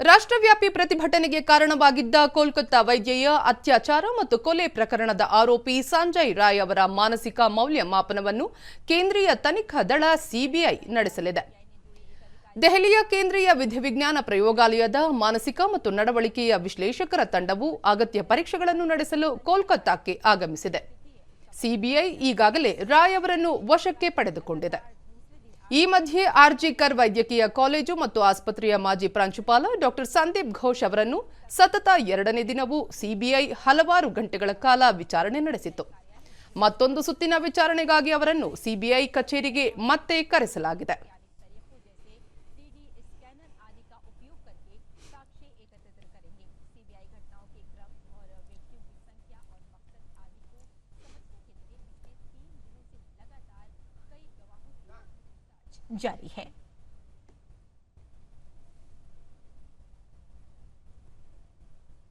ರಾಷ್ಟ್ರವ್ಯಾಪಿ ಪ್ರತಿಭಟನೆಗೆ ಕಾರಣವಾಗಿದ್ದ ಕೋಲ್ಕತ್ತಾ ವೈದ್ಯೆಯ ಅತ್ಯಾಚಾರ ಮತ್ತು ಕೊಲೆ ಪ್ರಕರಣದ ಆರೋಪಿ ಸಂಜಯ್ ರಾಯ್ ಅವರ ಮಾನಸಿಕ ಮೌಲ್ಯಮಾಪನವನ್ನು ಕೇಂದ್ರೀಯ ತನಿಖಾ ದಳ ಸಿಬಿಐ ನಡೆಸಲಿದೆ. ದೆಹಲಿಯ ಕೇಂದ್ರೀಯ ವಿಧಿವಿಜ್ಞಾನ ಪ್ರಯೋಗಾಲಯದ ಮಾನಸಿಕ ಮತ್ತು ನಡವಳಿಕೆಯ ವಿಶ್ಲೇಷಕರ ತಂಡವು ಅಗತ್ಯ ಪರೀಕ್ಷೆಗಳನ್ನು ನಡೆಸಲು ಕೋಲ್ಕತ್ತಾಕ್ಕೆ ಆಗಮಿಸಿದೆ. ಸಿಬಿಐ ಈಗಾಗಲೇ ರಾಯ್ ಅವರನ್ನು ವಶಕ್ಕೆ ಪಡೆದುಕೊಂಡಿದೆ. ಈ ಮಧ್ಯೆ ಆರ್ಜಿಕರ್ ವೈದ್ಯಕೀಯ ಕಾಲೇಜು ಮತ್ತು ಆಸ್ಪತ್ರೆಯ ಮಾಜಿ ಪ್ರಾಂಶುಪಾಲ ಡಾಕ್ಟರ್ ಸಂದೀಪ್ ಘೋಷ್ ಅವರನ್ನು ಸತತ ಎರಡನೇ ದಿನವೂ ಸಿಬಿಐ ಹಲವಾರು ಗಂಟೆಗಳ ಕಾಲ ವಿಚಾರಣೆ ನಡೆಸಿತು ಮತ್ತೊಂದು ಸುತ್ತಿನ ವಿಚಾರಣೆಗಾಗಿ ಅವರನ್ನು ಸಿಬಿಐ ಕಚೇರಿಗೆ ಮತ್ತೆ ಕರೆಸಲಾಗಿದೆ. जारी है।